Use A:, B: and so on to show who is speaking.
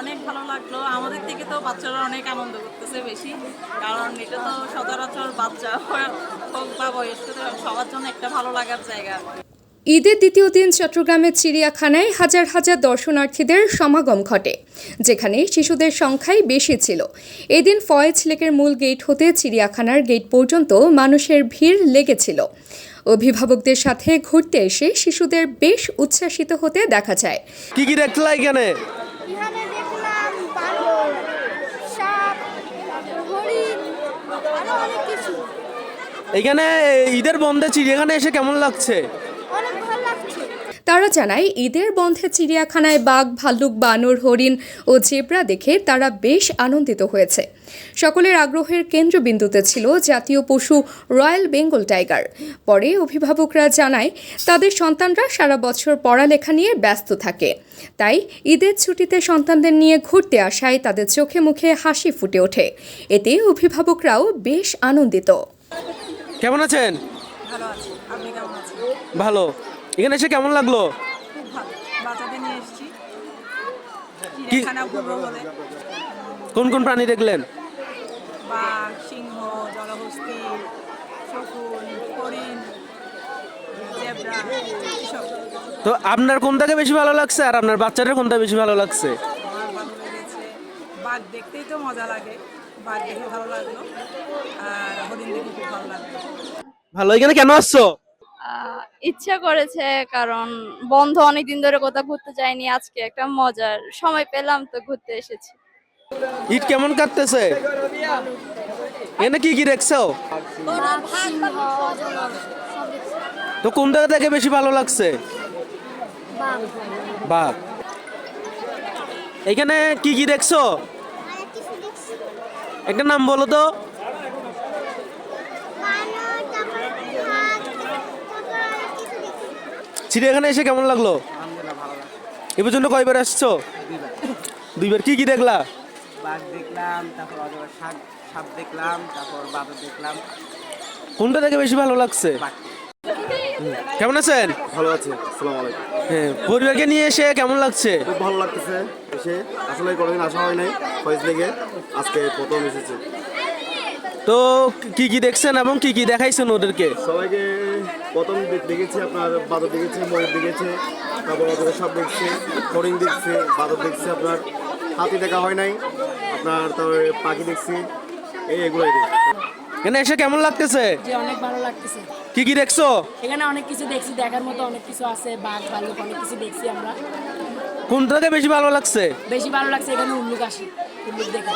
A: অনেক ভালো লাগল। আমাদের থেকে তো বাচ্চারা অনেক আনন্দ করতেছে বেশি। কারণ এটা তো সচরাচর বাচ্চা হোক বা বয়স্কদের সবার জন্য একটা ভালো লাগার জায়গা।
B: ঈদের দ্বিতীয় দিন চট্টগ্রামের চিড়িয়াখানায় হাজার হাজার দর্শনার্থীদের সমাগম ঘটে যেখানে শিশুদের সংখ্যাই বেশি ছিল। এদিন ফয়েজ লেকের মূল গেট হতে চিড়িয়াখানার গেট পর্যন্ত মানুষের ভিড় লেগেছিল। অভিভাবকদের সাথে ঘুরতে এসে শিশুদের বেশ উচ্ছ্বাসিত হতে দেখা যায়।
C: কি কি দেখলা এখানে
D: এখানে দেখলাম বানর সাপ তারপর হরিণ আরও অনেক কিছু
C: এখানে ঈদের বন্ধে চিড়িয়াখানা এসে কেমন লাগছে?
B: তারা জানায় ঈদের বন্ধে চিড়িয়াখানায় বাঘ ভাল্লুক বানর হরিণ ও জেব্রা দেখে তারা বেশ আনন্দিত হয়েছে। সকলের আগ্রহের কেন্দ্রবিন্দুতে ছিল জাতীয় পশু রয়্যাল বেঙ্গল টাইগার। পরে অভিভাবকরা জানায় তাদের সন্তানরা সারা বছর পড়ালেখা নিয়ে ব্যস্ত থাকে। তাই ঈদের ছুটিতে সন্তানদের নিয়ে ঘুরতে আসায় তাদের চোখে মুখে হাসি ফুটে ওঠে। এতে অভিভাবকরাও বেশ আনন্দিত।
C: কেমন আছেন?
A: ভালো।
C: এখানে এসে কেমন লাগল?
A: খুব ভালো। বাচ্চাদের নিয়ে এসেছি। চিড়িয়াখানা ঘুরবো বলে
C: কোন কোন প্রাণী দেখলেন?
A: বাঘ সিংহ জলহস্তি শকুন হরিণ জেব্রা এসব।
C: তো আপনার কোনটাকে বেশি ভালো লাগছে আর আপনার বাচ্চাদের কোনটা বেশি ভালো লাগছে?
A: আমার ভালো লেগেছে। বাঘ দেখতেই তো মজা লাগে। বাঘ দেখে ভালো লাগল। আর হরিণ দেখে খুব ভালো লাগল।
C: ভালো এখানে কেন আসছো?
E: ইচ্ছা করেছে, কারণ বন্ধ অনেকদিন ধরে কোথাও ঘুরতে যাইনি আজকে একটা মজার সময় পেলাম তো ঘুরতে এসেছি।
C: ঈদ কেমন কাটতেছে? এখানে কি কি দেখছ? তো কোনটা দেখে বেশি ভালো লাগছে? বাঘ। এখানে কি কি দেখছি? একটা নাম বলো তো
D: বানর তারপর হাঁস তারপর অনেক কিছু দেখছি
C: চিড়িয়াখানা এসে কেমন লাগল? এ পর্যন্ত কয়বার আসছো? দুইবার। কি কি দেখলা?
F: বাঘ দেখলাম তারপর সাপ সাপ দেখলাম তারপর বাদর দেখলাম।
C: কোনটা দেখে বেশি ভালো লাগছে? কেমন আছেন?
G: ভালো আছে আসসালামু আলাইকুম।
C: হ্যাঁ পরিবারকে নিয়ে এসে কেমন লাগছে?
G: খুব ভালো লাগতেছে এসে। আসলে কোনোদিন আসা হয় নাই ফয়েজ লেগে আজকে প্রথম এসেছে।
C: তো কি কি দেখছেন এবং কি কি দেখাইছেন ওদেরকে?
G: সবাইকে প্রথম দেখেছি আপনার বাদর দেখেছে ময়ূর দেখেছে তারপর অজগর সাপ দেখছে হরিণ দেখছে বাদর দেখছে আপনার হাতি দেখা হয় নাই আপনার তারপরে পাখি দেখছি এই এগুলোই
C: এখানে এসে কেমন লাগতেছে?
H: যে অনেক ভালো লাগতেছে।
C: কি কি দেখছ?
H: এখানে অনেক কিছু দেখছি দেখার মতো অনেক কিছু আছে বাঘ ভাল্লুক অনেক কিছু দেখছি আমরা।
C: কোনটাকে বেশি ভালো লাগছে?
H: বেশি ভালো লাগছে এখানে উল্লুক আসি উল্লুক দেখে।